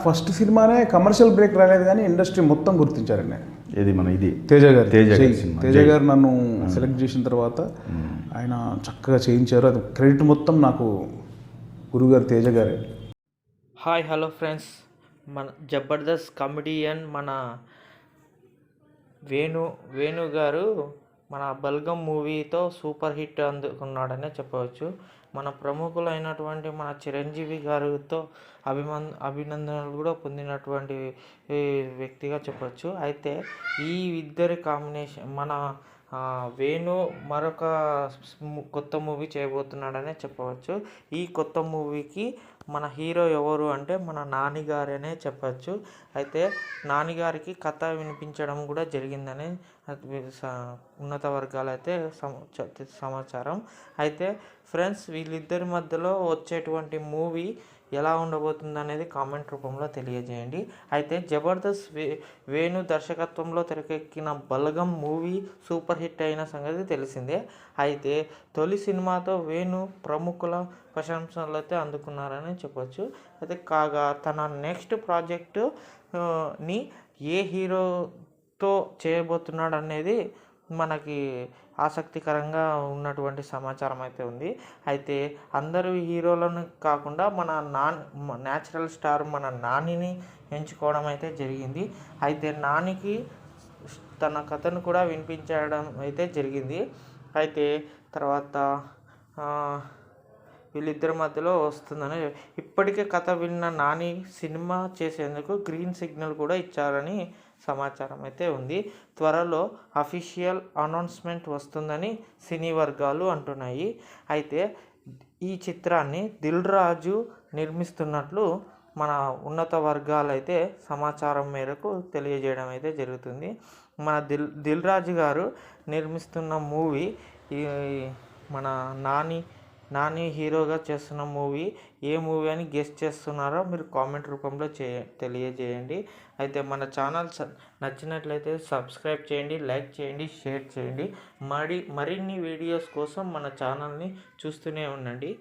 First సినిమానే commercial break రాలేదు కానీ ఇండస్ట్రీ మొత్తం గుర్తించారండి ఇది మన ఇది? తేజ గారు. తేజ తేజ గారు నన్ను సెలెక్ట్ చేసిన తర్వాత ఆయన చక్కగా చేయించారు. అది క్రెడిట్ మొత్తం నాకు గురుగారు తేజ గారే. Hi hello friends. మన జబర్దస్త్ కమెడియన్ మన వేణు వేణు గారు మన బల్గం మూవీతో సూపర్ హిట్ అందుకున్నాడనే చెప్పవచ్చు. మన ప్రముఖులైనటువంటి మన చిరంజీవి గారితో అభిమన్ అభినందనలు కూడా పొందినటువంటి వ్యక్తిగా చెప్పవచ్చు. అయితే ఈ ఇద్దరి కాంబినేషన్ మన వేణు మరొక కొత్త మూవీ చేయబోతున్నాడనే చెప్పవచ్చు. ఈ కొత్త మూవీకి మన హీరో ఎవరు అంటే మన నానిగారనే చెప్పచ్చు. అయితే నానిగారికి కథ వినిపించడం కూడా జరిగిందని స- ఉన్నత వర్గాలు అయితే సమాచారం. అయితే ఫ్రెండ్స్ వీళ్ళిద్దరి మధ్యలో వచ్చేటువంటి మూవీ ఎలా ఉండబోతుంది అనేది కామెంట్ రూపంలో తెలియజేయండి. అయితే జబర్దస్త్ వే వేణు దర్శకత్వంలో తెరకెక్కిన బలగం మూవీ సూపర్ హిట్ అయిన సంగతి తెలిసిందే. అయితే తొలి సినిమాతో వేణు ప్రముఖుల ప్రశంసలు అయితే అందుకున్నారని చెప్పొచ్చు. అయితే కాగా తన నెక్స్ట్ ప్రాజెక్టు ని ఏ హీరోతో చేయబోతున్నాడు అనేది మనకి ఆసక్తికరంగా ఉన్నటువంటి సమాచారం అయితే ఉంది. అయితే అందరు హీరోలను కాకుండా మన నాన్ న్యాచురల్ స్టార్ మన నానిని ఎంచుకోవడం అయితే జరిగింది. అయితే నానికి తన కథను కూడా వినిపించడం అయితే జరిగింది. అయితే తర్వాత వీళ్ళిద్దరి మధ్యలో వస్తుందని ఇప్పటికే కథ విన్న నాని సినిమా చేసేందుకు గ్రీన్ సిగ్నల్ కూడా ఇచ్చారని సమాచారం అయితే ఉంది. త్వరలో అఫీషియల్ అనౌన్స్మెంట్ వస్తుందని సినీ వర్గాలు అంటున్నాయి. అయితే ఈ చిత్రాన్ని దిల్ రాజు నిర్మిస్తున్నట్లు మన ఉన్నత వర్గాలైతే సమాచారం మేరకు తెలియజేయడం అయితే జరుగుతుంది. మన దిల్ దిల్ రాజు గారు నిర్మిస్తున్న మూవీ ఈ మన నాని నాని హీరోగా చేస్తున్న మూవీ ఏ మూవీ అని గెస్ట్ చేస్తున్నారో మీరు కామెంట్ రూపంలో చే తెలియజేయండి. అయితే మన ఛానల్ నచ్చినట్లయితే సబ్స్క్రైబ్ చేయండి లైక్ చేయండి షేర్ చేయండి. మరి మరిన్ని వీడియోస్ కోసం మన ఛానల్ని చూస్తూనే ఉండండి.